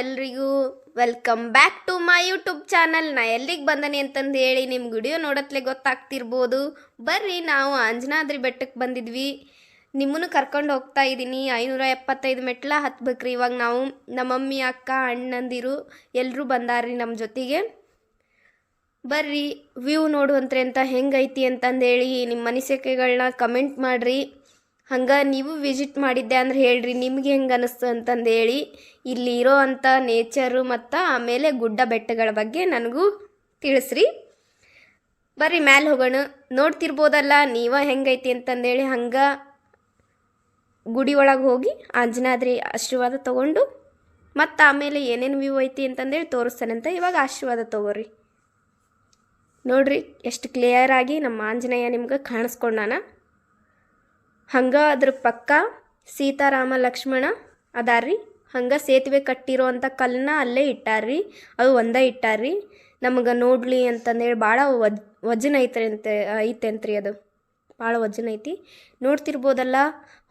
ಎಲ್ರಿಗೂ welcome back to my YouTube channel. ನಾ ಎಲ್ಲಿಗೆ ಬಂದನಿ ಅಂತಂದು ಹೇಳಿ ನಿಮ್ಮ ವಿಡಿಯೋ ನೋಡತ್ಲೆ ಗೊತ್ತಾಗ್ತಿರ್ಬೋದು. ಬರ್ರಿ, ನಾವು ಅಂಜನಾದ್ರಿ ಬೆಟ್ಟಕ್ಕೆ ಬಂದಿದ್ವಿ. ನಿಮ್ಮನ್ನು ಕರ್ಕೊಂಡು ಹೋಗ್ತಾ ಇದ್ದೀನಿ. ಐನೂರ ಎಪ್ಪತ್ತೈದು ಮೆಟ್ಲ ಹತ್ಬೇಕ್ರಿ. ಇವಾಗ ನಾವು ನಮ್ಮ ಮಮ್ಮಿ ಅಕ್ಕ, ಅಣ್ಣಂದಿರು ಎಲ್ಲರೂ ಬಂದಾರ್ರಿ ನಮ್ಮ ಜೊತೆಗೆ. ಬರ್ರಿ, ವ್ಯೂ ನೋಡುವಂತ್ರಿ ಅಂತ ಹೆಂಗೈತಿ ಅಂತಂದೇಳಿ ನಿಮ್ಮ ಅನಿಸಿಕೆಗಳನ್ನ ಕಮೆಂಟ್ ಮಾಡಿರಿ. ಹಂಗೆ ನೀವು ವಿಸಿಟ್ ಮಾಡಿದ್ದೆ ಅಂದ್ರೆ ಹೇಳ್ರಿ, ನಿಮ್ಗೆ ಹೆಂಗೆ ಅನಿಸ್ತು ಅಂತಂದು ಹೇಳಿ. ಇಲ್ಲಿ ಇರೋ ಅಂಥ ನೇಚರು ಮತ್ತು ಆಮೇಲೆ ಗುಡ್ಡ ಬೆಟ್ಟಗಳ ಬಗ್ಗೆ ನನಗೂ ತಿಳಿಸ್ರಿ. ಬರ್ರಿ ಮ್ಯಾಲೆ ಹೋಗೋಣ. ನೋಡ್ತಿರ್ಬೋದಲ್ಲ, ನೀವ ಹೆಂಗೈತಿ ಅಂತಂದೇಳಿ ಹಂಗೆ ಗುಡಿ ಒಳಗೆ ಹೋಗಿ ಆಂಜನಾದ್ರಿ ಆಶೀರ್ವಾದ ತೊಗೊಂಡು ಮತ್ತು ಆಮೇಲೆ ಏನೇನು ವ್ಯೂ ಐತಿ ಅಂತಂದೇಳಿ ತೋರಿಸ್ತಾನಂತ ಇವಾಗ ಆಶೀರ್ವಾದ ತೊಗೋರಿ. ನೋಡ್ರಿ, ಎಷ್ಟು ಕ್ಲಿಯರ್ ಆಗಿ ನಮ್ಮ ಆಂಜನೇಯ ನಿಮ್ಗೆ ಕಾಣಿಸ್ಕೊಂಡಾನ. ಹಂಗೆ ಅದ್ರ ಪಕ್ಕ ಸೀತಾರಾಮ ಲಕ್ಷ್ಮಣ ಅದಾರ್ರಿ. ಹಂಗೆ ಸೇತುವೆ ಕಟ್ಟಿರೋ ಅಂಥ ಕಲ್ಲನ್ನ ಅಲ್ಲೇ ಇಟ್ಟಾರ್ರಿ. ಅದು ಒಂದೇ ಇಟ್ಟಾರ್ರಿ. ನಮಗೆ ನೋಡ್ಲಿ ಅಂತಂದೇಳಿ ಭಾಳ ವಜ್, ವಜನ ಐತ್ರಿ ಅಂತ ಐತೆಂತ್ರಿ ಅದು. ಭಾಳ ವಜನ ಐತಿ. ನೋಡ್ತಿರ್ಬೋದಲ್ಲ,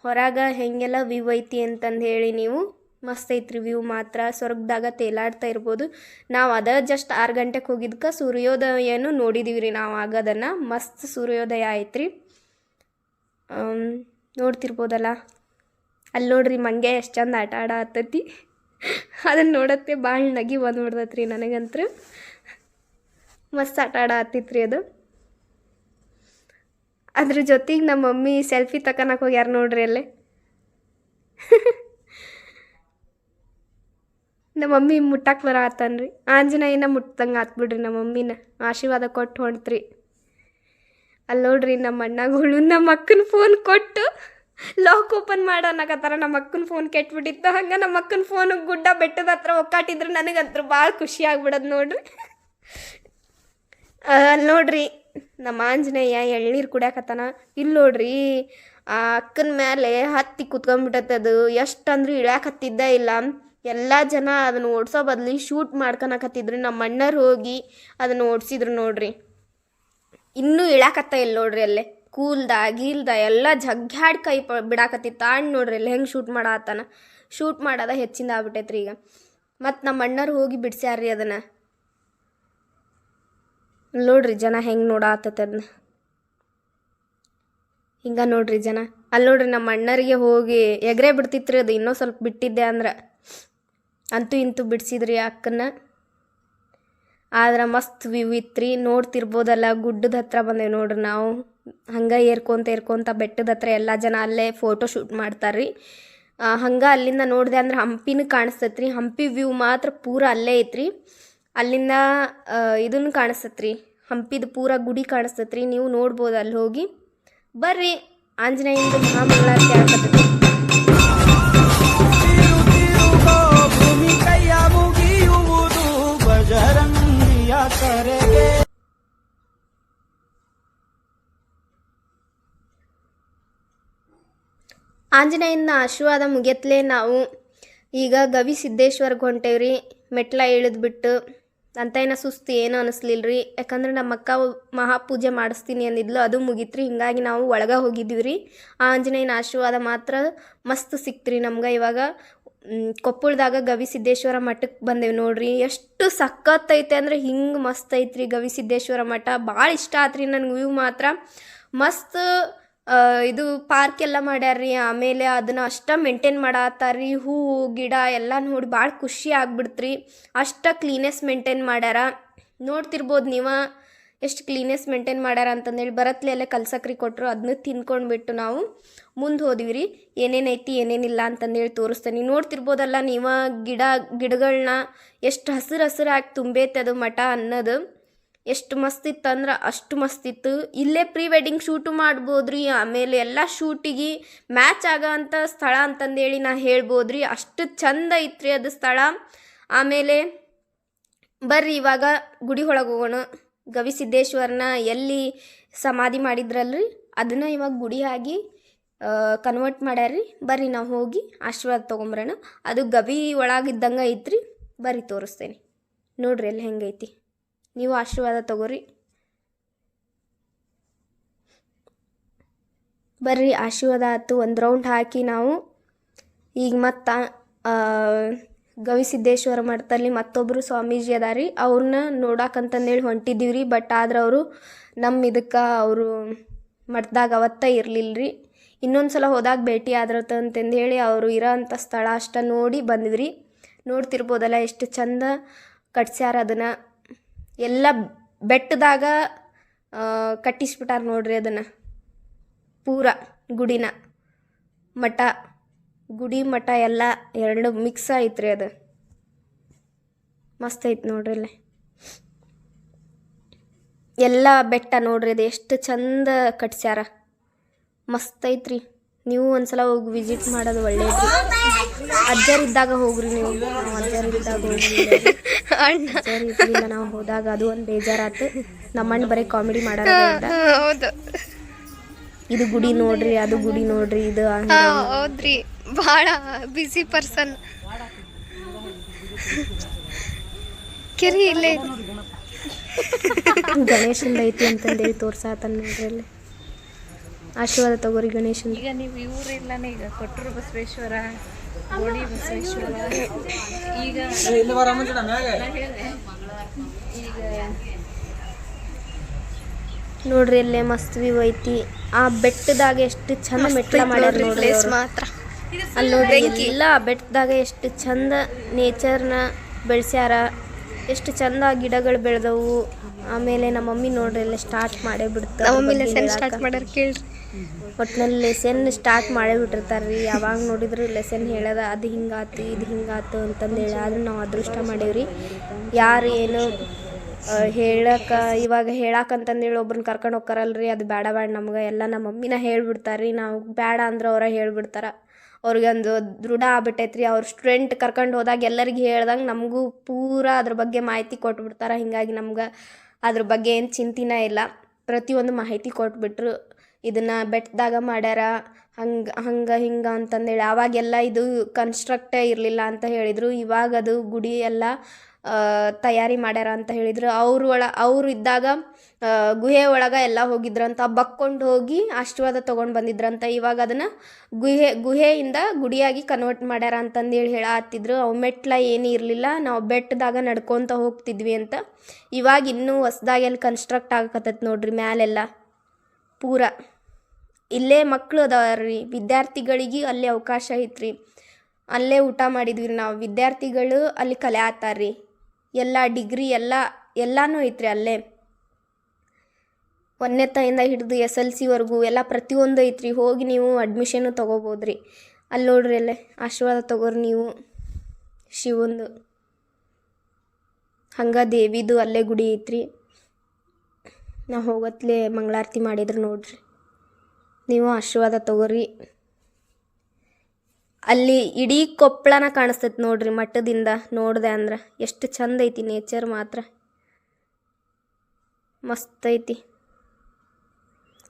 ಹೊರಗೆ ಹೆಂಗೆಲ್ಲ ವ್ಯೂ ಐತಿ ಅಂತಂದು ಹೇಳಿ ನೀವು. ಮಸ್ತ್ ಐತ್ರಿ ವ್ಯೂ ಮಾತ್ರ. ಸ್ವರ್ಗದಾಗ ತೇಲಾಡ್ತಾ ಇರ್ಬೋದು. ನಾವು ಅದ ಜಸ್ಟ್ ಆರು ಗಂಟೆಗೆ ಹೋಗಿದ್ಕ ಸೂರ್ಯೋದಯನೂ ನೋಡಿದೀವಿ ರೀ ನಾವು ಆಗೋದನ್ನು. ಮಸ್ತ್ ಸೂರ್ಯೋದಯ ಐತ್ರಿ. ನೋಡ್ತಿರ್ಬೋದಲ್ಲ? ಅಲ್ಲಿ ನೋಡ್ರಿ ಮಂಗೆ ಎಷ್ಟು ಚಂದ ಆಟ ಆಡ ಅದನ್ನು ನೋಡತ್ತೆ ಭಾಳ ನಗಿ ಬಂದ್ಬಿಡ್ತೈತ್ರಿ ನನಗಂತೂ ಮಸ್ತ್ ಆಟ ಆಡ ಹತ್ತಿತ್ರಿ ಅದು. ಅದ್ರ ಜೊತೆಗೆ ನಮ್ಮ ಮಮ್ಮಿ ಸೆಲ್ಫಿ ತಕೊಳಕ್ಕೆ ಹೋಗ್ಯಾರ ನೋಡ್ರಿ ಅಲ್ಲೇ. ನಮ್ಮ ಮಮ್ಮಿ ಮುಟ್ಟಕ್ಕೆ ಬರತ್ತನ್ರಿ ಆಂಜನೇಯನ ಮುಟ್ಟಂಗೆ ಆತ್ಬಿಡ್ರಿ ನಮ್ಮ ಮಮ್ಮಿನ. ಆಶೀರ್ವಾದ ಕೊಟ್ಟು ಹೊಂಟ್ರಿ. ಅಲ್ಲಿ ನೋಡ್ರಿ ನಮ್ಮ ಅಣ್ಣಗಳು, ನಮ್ಮ ಅಕ್ಕನ ಫೋನ್ ಕೊಟ್ಟು ಲಾಕ್ ಓಪನ್ ಮಾಡೋಣಕತ್ತಾರ. ನಮ್ಮ ಅಕ್ಕನ ಫೋನ್ ಕೆಟ್ಬಿಟ್ಟಿತ್ತು. ಹಂಗೆ ನಮ್ಮ ಅಕ್ಕನ ಫೋನ್ ಗುಡ್ಡ ಬೆಟ್ಟದ ಹತ್ರ ಒಕ್ಕಾಟಿದ್ರೆ. ನನಗಂತೂ ಭಾಳ ಖುಷಿ ಆಗ್ಬಿಡೋದು ನೋಡ್ರಿ. ಅಲ್ಲಿ ನೋಡ್ರಿ ನಮ್ಮ ಆಂಜನೇಯ ಎಳ್ನೀರು ಕುಡಿಯಾಕತ್ತಾನ. ಇಲ್ಲಿ ನೋಡ್ರಿ ಆ ಅಕ್ಕನ ಮೇಲೆ ಹತ್ತಿ ಕುತ್ಕೊಂಡ್ಬಿಟ್ಟತ್ತದು ಎಷ್ಟು ಅಂದ್ರೆ ಇಳ್ಯಾಕತ್ತಿದ್ದ ಇಲ್ಲ. ಎಲ್ಲ ಜನ ಅದನ್ನು ಓಡಿಸೋ ಬದಲು ಶೂಟ್ ಮಾಡ್ಕೊಳಕತ್ತಿದ್ರು ನಮ್ಮ ಅಣ್ಣರು ಹೋಗಿ ಅದನ್ನು ಓಡಿಸಿದ್ರು ನೋಡ್ರಿ. ಇನ್ನೂ ಇಳಾಕತ್ತ ಇಲ್ಲ ನೋಡ್ರಿ ಅಲ್ಲೇ? ಕೂಲ್ದ, ಗೀಲ್ದ, ಎಲ್ಲ ಜಗ್ಗ್ಯಾಡ್ ಕೈ ಪ ಬಿಡಾಕತ್ತಿತ್ತು ಆಣ್ ನೋಡ್ರಿ ಅಲ್ಲಿ ಹೆಂಗೆ ಶೂಟ್ ಮಾಡತ್ತಾನ ಶೂಟ್ ಮಾಡೋದ ಹೆಚ್ಚಿಂದ ಆಗ್ಬಿಟ್ಟೈತ್ರಿ ಈಗ. ಮತ್ತು ನಮ್ಮ ಅಣ್ಣರು ಹೋಗಿ ಬಿಡ್ಸ್ಯಾರ್ರಿ ಅದನ್ನು. ನೋಡ್ರಿ ಜನ ಹೆಂಗೆ ನೋಡಾತೈತೆ ಅದನ್ನ ಹಿಂಗೆ ನೋಡ್ರಿ ಜನ. ಅಲ್ಲಿ ನೋಡ್ರಿ ನಮ್ಮ ಅಣ್ಣರಿಗೆ ಹೋಗಿ ಎಗರೇ ಬಿಡ್ತಿತ್ರಿ ಅದು ಇನ್ನೂ ಸ್ವಲ್ಪ ಬಿಟ್ಟಿದ್ದೆ ಅಂದ್ರೆ. ಅಂತೂ ಇಂತೂ ಬಿಡಿಸಿದ್ರಿ ಅಕ್ಕನ್ನ. ಆದ್ರೆ ಮಸ್ತ್ ವ್ಯೂ ಇತ್ರಿ ನೋಡ್ತಿರ್ಬೋದಲ್ಲ, ಗುಡ್ಡದ ಹತ್ರ ಬಂದೇವೆ ನೋಡ್ರಿ ನಾವು. ಹಂಗೆ ಏರ್ಕೊಂತ ಏರ್ಕೊಂತ ಬೆಟ್ಟದ ಹತ್ರ ಎಲ್ಲ ಜನ ಅಲ್ಲೇ ಫೋಟೋ ಶೂಟ್ ಮಾಡ್ತಾರೆ ರೀ ಹಂಗೆ ಅಲ್ಲಿಂದ ನೋಡಿದೆ ಅಂದ್ರೆ ಹಂಪಿನ ಕಾಣಿಸ್ತೈತ್ರಿ. ಹಂಪಿ ವ್ಯೂ ಮಾತ್ರ ಪೂರ ಅಲ್ಲೇ ಐತ್ರಿ. ಅಲ್ಲಿಂದ ಇದನ್ನು ಕಾಣಿಸ್ತೈತ್ರಿ. ಹಂಪಿದು ಪೂರ ಗುಡಿ ಕಾಣಿಸ್ತೈತ್ರಿ. ನೀವು ನೋಡ್ಬೋದು ಅಲ್ಲಿ ಹೋಗಿ. ಬರ್ರಿ, ಆಂಜನೇಯಂದು ಮಹಾಮಂಗಳಾರತಿ ಆಗ್ತೈತಿ ಆಂಜನೇಯನ ಆಶೀರ್ವಾದ ಮುಗಿಯತ್ಲೇ ನಾವು. ಈಗ ಗವಿ ಸಿದ್ದೇಶ್ವರ್ಗೆ ಹೊಂಟೇವ್ರಿ ಮೆಟ್ಲ ಇಳಿದ್ಬಿಟ್ಟು ಅಂತ ಏನ ಸುಸ್ತು ಏನೂ ಅನಿಸ್ಲಿಲ್ಲ ರೀ ಯಾಕಂದ್ರೆ ನಮ್ಮ ಅಕ್ಕ ಮಹಾಪೂಜೆ ಮಾಡಿಸ್ತೀನಿ ಅಂದಿದ್ಲು, ಅದು ಮುಗೀತ್ರಿ, ಹಿಂಗಾಗಿ ನಾವು ಒಳಗೆ ಹೋಗಿದ್ವಿ ರೀ. ಆ ಆಂಜನೇಯನ ಆಶೀರ್ವಾದ ಮಾತ್ರ ಮಸ್ತ್ ಸಿಕ್ತ್ರಿ ನಮ್ಗೆ. ಇವಾಗ ಕೊಪ್ಪಳದಾಗ ಗವಿ ಸಿದ್ದೇಶ್ವರ ಮಠಕ್ಕೆ ಬಂದೇವು ನೋಡ್ರಿ. ಎಷ್ಟು ಸಖತ್ ಐತೆ ಅಂದ್ರೆ ಹಿಂಗೆ ಮಸ್ತ್ ಐತ್ರಿ ಗವಿ ಸಿದ್ದೇಶ್ವರ ಮಠ. ಭಾಳ ಇಷ್ಟ ಆತ್ರಿ ನನಗೆ, ವ್ಯೂ ಮಾತ್ರ. ಮಸ್ತ್ ಇದು ಪಾರ್ಕ್ ಎಲ್ಲ ಮಾಡ್ಯಾರ್ರಿ. ಆಮೇಲೆ ಅದನ್ನ ಅಷ್ಟ ಮೇಂಟೈನ್ ಮಾಡತ್ತಾರ್ರಿ. ಹೂವು ಗಿಡ ಎಲ್ಲ ನೋಡಿ ಭಾಳ ಖುಷಿ ಆಗ್ಬಿಡ್ತ್ರಿ. ಅಷ್ಟ ಕ್ಲೀನೆಸ್ ಮೇಂಟೈನ್ ಮಾಡ್ಯಾರ. ನೋಡ್ತಿರ್ಬೋದು ನೀವು ಎಷ್ಟು ಕ್ಲೀನೆಸ್ ಮೇಂಟೈನ್ ಮಾಡ್ಯಾರ ಅಂತಂದೇಳಿ ಬರತ್ಲೆ ಎಲ್ಲ ಕಲ್ಸಕ್ರಿ ಕೊಟ್ಟರು ಅದನ್ನ ತಿನ್ಕೊಂಡ್ಬಿಟ್ಟು ನಾವು ಮುಂದೆ ಹೋದ್ವಿ ರೀ ಏನೇನೈತಿ ಏನೇನಿಲ್ಲ ಅಂತಂದೇಳಿ ತೋರಿಸ್ತೇನೆ. ನೋಡ್ತಿರ್ಬೋದಲ್ಲ ನೀವು ಗಿಡ ಗಿಡಗಳನ್ನ ಎಷ್ಟು ಹಸಿರು ಹಸಿರಾಗಿ ತುಂಬೈತೆ ಅದು ಮಠ ಅನ್ನೋದು. ಎಷ್ಟು ಮಸ್ತ್ ಇತ್ತು ಅಂದ್ರೆ ಅಷ್ಟು ಮಸ್ತ್ ಇತ್ತು ಇಲ್ಲೇ ಪ್ರೀ ವೆಡ್ಡಿಂಗ್ ಶೂಟು ಮಾಡ್ಬೋದ್ರಿ, ಆಮೇಲೆ ಎಲ್ಲ ಶೂಟಿಗೆ ಮ್ಯಾಚ್ ಆಗೋ ಅಂಥ ಸ್ಥಳ ಅಂತಂದೇಳಿ ನಾ ಹೇಳ್ಬೋದ್ರಿ. ಅಷ್ಟು ಚಂದ ಐತ್ರಿ ಅದು ಸ್ಥಳ. ಆಮೇಲೆ ಬರ್ರಿ ಇವಾಗ ಗುಡಿ ಒಳಗೆ ಹೋಗೋಣ. ಗವಿಸಿದ್ದೇಶ್ವರನ ಎಲ್ಲಿ ಸಮಾಧಿ ಮಾಡಿದ್ರಲ್ರಿ? ಅದನ್ನು ಇವಾಗ ಗುಡಿ ಆಗಿ ಕನ್ವರ್ಟ್ ಮಾಡ್ಯಾರ್ರಿ. ಬರ್ರಿ ನಾವು ಹೋಗಿ ಆಶೀರ್ವಾದ ತೊಗೊಂಬರೋಣ. ಅದು ಗವಿ ಒಳಗಿದ್ದಂಗೆ ಐತ್ರಿ. ಬರ್ರಿ ತೋರಿಸ್ತೇನೆ. ನೋಡ್ರಿ ಅಲ್ಲಿ ಹೆಂಗೈತಿ. ನೀವು ಆಶೀರ್ವಾದ ತಗೋರಿ. ಬರ್ರಿ, ಆಶೀರ್ವಾದ ಆಯ್ತು. ಒಂದು ರೌಂಡ್ ಹಾಕಿ ನಾವು ಈಗ ಮತ್ತು ಗವಿಸಿದ್ದೇಶ್ವರ ಮಠದಲ್ಲಿ ಮತ್ತೊಬ್ಬರು ಸ್ವಾಮೀಜಿ ಅದಾರಿ. ಅವ್ರನ್ನ ನೋಡಾಕಂತಂದೇಳಿ ಹೊಂಟಿದ್ದೀವಿ ರೀ ಬಟ್ ಆದ್ರೆ ಅವರು ನಮ್ಮ ಇದಕ್ಕೆ ಅವರು ಮಠದಾಗ ಅವತ್ತ ಇರಲಿಲ್ಲ ರೀ ಇನ್ನೊಂದು ಸಲ ಹೋದಾಗ ಭೇಟಿ ಆದ್ರತ ಅಂತಂದು ಹೇಳಿ ಅವರು ಇರೋ ಅಂಥ ಸ್ಥಳ ಅಷ್ಟ ನೋಡಿ ಬಂದಿದ್ರಿ ನೋಡ್ತಿರ್ಬೋದಲ್ಲ ಎಷ್ಟು ಚಂದ ಕಟ್ಸ್ಯಾರ ಅದನ್ನು. ಎಲ್ಲ ಬೆಟ್ಟದಾಗ ಕಟ್ಟಿಸ್ಬಿಟ್ಟಾರ ನೋಡ್ರಿ ಅದನ್ನು. ಪೂರ ಗುಡಿನ ಮಠ. ಗುಡಿ, ಮಠ ಎಲ್ಲ ಎರಡು ಮಿಕ್ಸ್ ಐತ್ರಿ ಅದು. ಮಸ್ತ್ ಐತಿ ನೋಡ್ರಿ ಅಲ್ಲಿ. ಎಲ್ಲ ಬೆಟ್ಟ ನೋಡ್ರಿ ಅದು. ಎಷ್ಟು ಚಂದ ಕಟ್ಸ್ಯಾರ. ಮಸ್ತ್ ಐತ್ರಿ. ನೀವು ಒಂದ್ಸಲ ಹೋಗಿ ವಿಸಿಟ್ ಮಾಡೋದು ಒಳ್ಳೇದು. ಅಜ್ಜರಿದ್ದಾಗ ಹೋಗ್ರಿ ನೀವು. ಅಜ್ಜರಿದ್ದಾಗ ಹೋಗ್ರಿ. ಇದ್ದಿಲ್ಲ ನಾವು ಹೋದಾಗ ಅದು ಒಂದು ಬೇಜಾರಾತು. ನಮ್ಮಣ್ಣ ಬರೀ ಕಾಮಿಡಿ ಮಾಡೋದು ಹೌದು. ಇದು ಗುಡಿ ನೋಡ್ರಿ ಅದು ಗುಡಿ ನೋಡ್ರಿ ಇದು ಹೌದ್ರಿ. ಭಾಳ ಬಿಸಿ ಪರ್ಸನ್ ಕೆರಿ ಇಲ್ಲೇ. ಗಣೇಶನ್ ಗಣೇಶಂದ ಐತಿ ಅಂತಂದೇಳಿ ತೋರ್ಸಾತನ್ ನೋಡ್ರಿ ಅಲ್ಲಿ. ಆಶೀರ್ವಾದ ತಗೋರಿ ಗಣೇಶ ಈಗ ನೀವು ಇವರಿಲ್ಲನೇ ಈಗ ಕೊಟ್ಟರು ಬಸವೇಶ್ವರ ಗೋಡಿ ಬಸವೇಶ್ವರ. ಈಗ ನೋಡ್ರಿ ಅಲ್ಲೇ ಮಸ್ತ್ ವ್ಯೂ ಐತಿ. ಆ ಬೆಟ್ಟದಾಗ ಎಷ್ಟು ಚಂದ ಮೆಟ್ಟಿಲ ಮಾಡ್ಯಾರ ನೋಡ್ರಿ ಮಾತ್ರ. ಅಲ್ಲಿ ನೋಡ್ರಿ ಎಲ್ಲ ಬೆಟ್ಟದಾಗ ಎಷ್ಟು ಚಂದ ನೇಚರ್ನ ಬೆಳೆಸ್ಯಾರ. ಎಷ್ಟು ಚಂದ ಗಿಡಗಳು ಬೆಳೆದವು. ಆಮೇಲೆ ನಮ್ಮ ಮಮ್ಮಿ ನೋಡ್ರಿ ಎಲ್ಲ ಸ್ಟಾರ್ಟ್ ಮಾಡೇ ಬಿಡ್ತಾರೆ ನಮ್ಮ ಮಮ್ಮಿ ಲೆಸನ್ ಸ್ಟಾರ್ಟ್ ಮಾಡ್ಯಾರ ಕೇಳ್ರಿ. ಒಟ್ನಲ್ಲಿ ಲೆಸನ್ ಸ್ಟಾರ್ಟ್ ಮಾಡೇ ಬಿಟ್ಟಿರ್ತಾರ್ರಿ ಯಾವಾಗ ನೋಡಿದ್ರು ಲೆಸನ್ ಹೇಳದ, ಅದು ಹಿಂಗಾತು, ಇದು ಹಿಂಗಾತು ಅಂತಂದು ಹೇಳಿ ಆದ್ರೆ ನಾವು ಅದೃಷ್ಟ ಮಾಡೇವ್ರಿ. ಯಾರು ಏನು ಹೇಳಕ್ಕ ಇವಾಗ ಇವಾಗ ಹೇಳಕ್ಕಂತಂದೇಳಿ ಒಬ್ರನ್ನ ಕರ್ಕೊಂಡು ಹೋಗ್ತಾರಲ್ರಿ. ಅದು ಬೇಡ ಬೇಡ ನಮ್ಗೆ. ಎಲ್ಲ ನಮ್ಮ ಮಮ್ಮಿನ ಹೇಳ್ಬಿಡ್ತಾರೆ ರೀ ನಾವು ಬೇಡ ಅಂದ್ರೆ ಅವರ ಹೇಳ್ಬಿಡ್ತಾರೆ. ಅವ್ರಿಗೆ ಒಂದು ದೃಢ ಆಗ್ಬಿಟ್ಟೈತ್ರಿ. ಅವ್ರ ಸ್ಟೂಡೆಂಟ್ ಕರ್ಕೊಂಡು ಹೋದಾಗ ಎಲ್ಲರಿಗೆ ಹೇಳ್ದಂಗೆ ನಮಗೂ ಪೂರಾ ಅದ್ರ ಬಗ್ಗೆ ಮಾಹಿತಿ ಕೊಟ್ಬಿಡ್ತಾರೆ. ಹಿಂಗಾಗಿ ನಮ್ಗೆ ಅದ್ರ ಬಗ್ಗೆ ಏನು ಚಿಂತೆನೇ ಇಲ್ಲ. ಪ್ರತಿಯೊಂದು ಮಾಹಿತಿ ಕೊಟ್ಬಿಟ್ರು. ಇದನ್ನು ಬೆಟ್ಟದಾಗ ಮಾಡ್ಯಾರ. ಹಂಗೆ ಹಂಗೆ, ಹಿಂಗೆ ಅಂತಂದೇಳಿ. ಅವಾಗೆಲ್ಲ ಇದು ಕನ್ಸ್ಟ್ರಕ್ಟೇ ಇರಲಿಲ್ಲ ಅಂತ ಹೇಳಿದರು. ಇವಾಗ ಅದು ಗುಡಿ ಎಲ್ಲ ತಯಾರಿ ಮಾಡ್ಯಾರ ಅಂತ ಹೇಳಿದ್ರು. ಅವ್ರ ಒಳ, ಅವ್ರು ಇದ್ದಾಗ ಗುಹೆ ಒಳಗೆ ಎಲ್ಲ ಹೋಗಿದ್ರಂತ. ಬಕ್ಕೊಂಡು ಹೋಗಿ ಆಶೀರ್ವಾದ ತೊಗೊಂಡು ಬಂದಿದ್ರಂತ. ಇವಾಗ ಅದನ್ನು ಗುಹೆ, ಗುಹೆಯಿಂದ ಗುಡಿಯಾಗಿ ಕನ್ವರ್ಟ್ ಮಾಡ್ಯಾರ ಅಂತಂದೇಳಿ ಹೇಳತ್ತಿದ್ರು ಅವು ಮೆಟ್ಲ ಏನೂ ಇರಲಿಲ್ಲ. ನಾವು ಬೆಟ್ಟದಾಗ ನಡ್ಕೊತ ಹೋಗ್ತಿದ್ವಿ ಅಂತ. ಇವಾಗ ಇನ್ನೂ ಹೊಸ್ದಾಗಿ ಎಲ್ಲಿ ಕನ್ಸ್ಟ್ರಕ್ಟ್ ಆಗಕತ್ತೈತೆ ನೋಡ್ರಿ ಮ್ಯಾಲೆಲ್ಲ. ಪೂರ. ಇಲ್ಲೇ ಮಕ್ಕಳು ರೀ. ವಿದ್ಯಾರ್ಥಿಗಳಿಗೆ ಅಲ್ಲೇ ಅವಕಾಶ ಐತ್ರಿ. ಅಲ್ಲೇ ಊಟ ಮಾಡಿದ್ವಿ ನಾವು. ವಿದ್ಯಾರ್ಥಿಗಳು ಅಲ್ಲಿ ಕಲೆ ಆತಾರ್ರಿ ಎಲ್ಲ ಡಿಗ್ರಿ, ಎಲ್ಲ, ಎಲ್ಲನೂ ಐತ್ರಿ ಅಲ್ಲೇ. ಒಂದನೇ ತಾಯಿಂದ ಹಿಡಿದು ಎಸ್ ಎಲ್ ಸಿವರೆಗೂ ಎಲ್ಲ ಪ್ರತಿಯೊಂದು ಐತ್ರಿ. ಹೋಗಿ ನೀವು ಅಡ್ಮಿಷನ್ನು ತೊಗೋಬೋದ್ರಿ ಅಲ್ಲಿ ನೋಡ್ರಿ ಅಲ್ಲೇ. ಆಶೀರ್ವಾದ ತೊಗೋರಿ ನೀವು. ಶಿವಂದು. ಹಂಗೆ ದೇವಿದು ಅಲ್ಲೇ ಗುಡಿ ಐತ್ರಿ. ನಾವು ಹೋಗತ್ಲೆ ಮಂಗಳಾರತಿ ಮಾಡಿದ್ರು ನೋಡ್ರಿ. ನೀವು ಆಶೀರ್ವಾದ ತಗೋರಿ. ಅಲ್ಲಿ ಇಡೀ ಕೊಪ್ಪಳನ ಕಾಣಿಸ್ತೈತೆ ನೋಡ್ರಿ ಮಠದಿಂದ ನೋಡಿದೆ ಅಂದ್ರೆ. ಎಷ್ಟು ಚಂದ ಐತಿ ನೇಚರ್ ಮಾತ್ರ. ಮಸ್ತ್ ಐತಿ.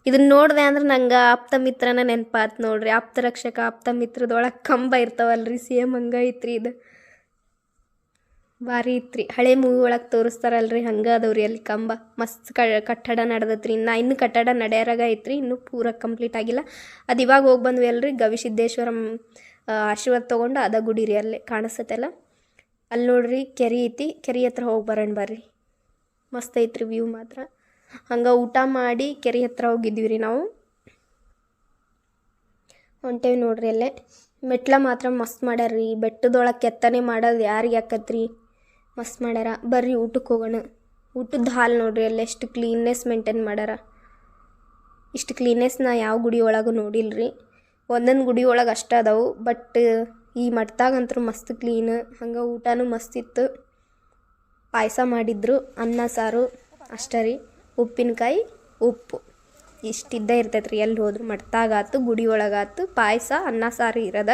ಇದನ್ನ ನೋಡಿದೆ ಅಂದ್ರೆ ನಂಗೆ ಆಪ್ತ ಮಿತ್ರನ ನೆನಪಾತ್ ನೋಡ್ರಿ. ಆಪ್ತ ರಕ್ಷಕ, ಆಪ್ತ ಮಿತ್ರದೊಳಗೆ ಕಂಬ ಇರ್ತಾವಲ್ರಿ. ಸೇಮ್ ಹಂಗೈತ್ರಿ ಇದು. ಭಾರಿ ಇತ್ರಿ. ಹಳೆ ಮೂವಿ ಒಳಗೆ ತೋರಿಸ್ತಾರಲ್ರಿ, ಹಂಗೆ ಅದಾವ್ರಿ ಅಲ್ಲಿ ಕಂಬ. ಮಸ್ತ್ ಕ, ಕಟ್ಟಡ ನಡೆದತ್ರಿ. ಇನ್ನು ಇನ್ನು ಕಟ್ಟಡ ನಡೆಯರಾಗ ಐತ್ರಿ, ಇನ್ನೂ ಪೂರ ಕಂಪ್ಲೀಟ್ ಆಗಿಲ್ಲ. ಅದು ಇವಾಗ ಹೋಗಿ ಬಂದ್ವಿ ಅಲ್ರಿ, ಗವಿಸಿದ್ದೇಶ್ವರ ಆಶೀರ್ವಾದ ತೊಗೊಂಡು ಅದ ಗುಡಿ ರೀ ಅಲ್ಲೇ ಕಾಣಿಸ್ತಲ್ಲ. ಅಲ್ಲಿ ನೋಡ್ರಿ ಕೆರೆ ಐತಿ, ಕೆರೆ ಹತ್ರ ಹೋಗಿ ಬರೋಣ ಬರ್ರಿ. ಮಸ್ತ್ ಐತ್ರಿ ವ್ಯೂ ಮಾತ್ರ. ಹಂಗೆ ಊಟ ಮಾಡಿ ಕೆರೆ ಹತ್ರ ಹೋಗಿದ್ವಿ ರೀ ನಾವು. ಹೊಂಟೇವಿ ನೋಡ್ರಿ ಅಲ್ಲೇ. ಮೆಟ್ಲ ಮಾತ್ರ ಮಸ್ತ್ ಮಾಡ್ಯಾರ್ರಿ. ಬೆಟ್ಟದೊಳಗೆ ಕೆತ್ತನೆ ಮಾಡೋದು ಯಾರಿಗೆ ಆಕತ್ರಿ ಮಸ್ತ್ ಮಾಡ್ಯಾರ. ಬರ್ರಿ ಊಟಕ್ಕೆ ಹೋಗೋಣ. ಊಟದ ಹಾಲು ನೋಡ್ರಿ, ಅಲ್ಲಿ ಎಷ್ಟು ಕ್ಲೀನ್ನೆಸ್ ಮೇಂಟೈನ್ ಮಾಡ್ಯಾರ. ಇಷ್ಟು ಕ್ಲೀನ್ನೆಸ್ ನಾ ಯಾವ ಗುಡಿ ಒಳಗೂ ನೋಡಿಲ್ರಿ. ಒಂದೊಂದು ಗುಡಿ ಒಳಗೆ ಅಷ್ಟ ಅದಾವು ಬಟ್ ಈ ಮಠದಾಗಂತೂ ಮಸ್ತ್ ಕ್ಲೀನ್ ಹಂಗೆ ಊಟನೂ ಮಸ್ತ್ ಇತ್ತು. ಪಾಯಸ ಮಾಡಿದ್ರು, ಅನ್ನ, ಸಾರು, ಅಷ್ಟೇ ರೀ. ಉಪ್ಪಿನಕಾಯಿ, ಉಪ್ಪು. ಇಷ್ಟಿದ್ದೇ ಇರ್ತೈತೆ ರೀ ಎಲ್ಲಿ ಹೋದ್ರು. ಮಠದಾಗಾತು, ಗುಡಿ ಒಳಗಾತು, ಪಾಯಸ, ಅನ್ನ, ಸಾರು ಇರೋದ.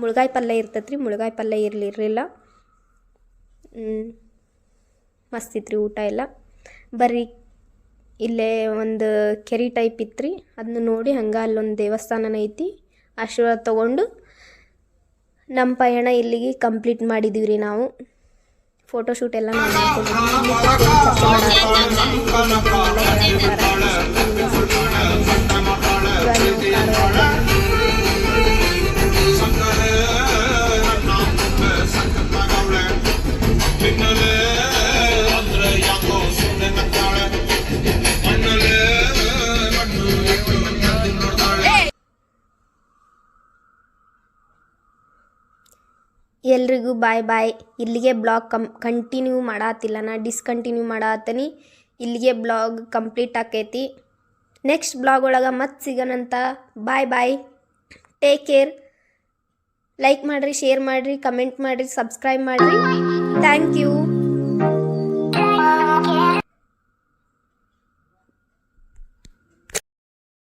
ಮುಳುಗಾಯಿ ಪಲ್ಯ ಇರ್ತೈತೆ ರೀ ಮುಳ್ಗಾಯಿ ಪಲ್ಯ ಇರಲಿರಲಿಲ್ಲ. ಮಸ್ತ್ ಇತ್ತು ರೀ ಊಟ ಎಲ್ಲ. ಬರ್ರಿ, ಇಲ್ಲೇ ಒಂದು ಕೆರೆ ಟೈಪ್ ಇತ್ತು ರೀ ಅದನ್ನ ನೋಡಿ ಹಂಗೆ ಅಲ್ಲೊಂದು ದೇವಸ್ಥಾನನ ಐತಿ. ಆಶೀರ್ವಾದ ತೊಗೊಂಡು ನಮ್ಮ ಪಯಣ ಇಲ್ಲಿಗೆ ಕಂಪ್ಲೀಟ್ ಮಾಡಿದ್ದೀವಿ ರೀ ನಾವು ಫೋಟೋಶೂಟ್ ಎಲ್ಲ ನಾವು ಎಲ್ರಿಗೂ ಬಾಯ್ ಬಾಯ್ ಇಲ್ಲಿಗೆ ಬ್ಲಾಗ್ ಕಮ್ ಕಂಟಿನ್ಯೂ ಮಾಡತ್ತಿಲ್ಲ ನಾ ಡಿಸ್ಕಂಟಿನ್ಯೂ ಮಾಡತ್ತೀನಿ ಇಲ್ಲಿಗೆ ಬ್ಲಾಗ್ ಕಂಪ್ಲೀಟ್ ಆಕೈತಿ. ನೆಕ್ಸ್ಟ್ ಬ್ಲಾಗ್ ಒಳಗೆ ಮತ್ತೆ ಸಿಗೋಣಂತ bye bye take care like ಮಾಡಿರಿ ಶೇರ್ ಮಾಡಿರಿ ಕಮೆಂಟ್ ಮಾಡಿರಿ ಸಬ್ಸ್ಕ್ರೈಬ್ ಮಾಡಿರಿ. Thank you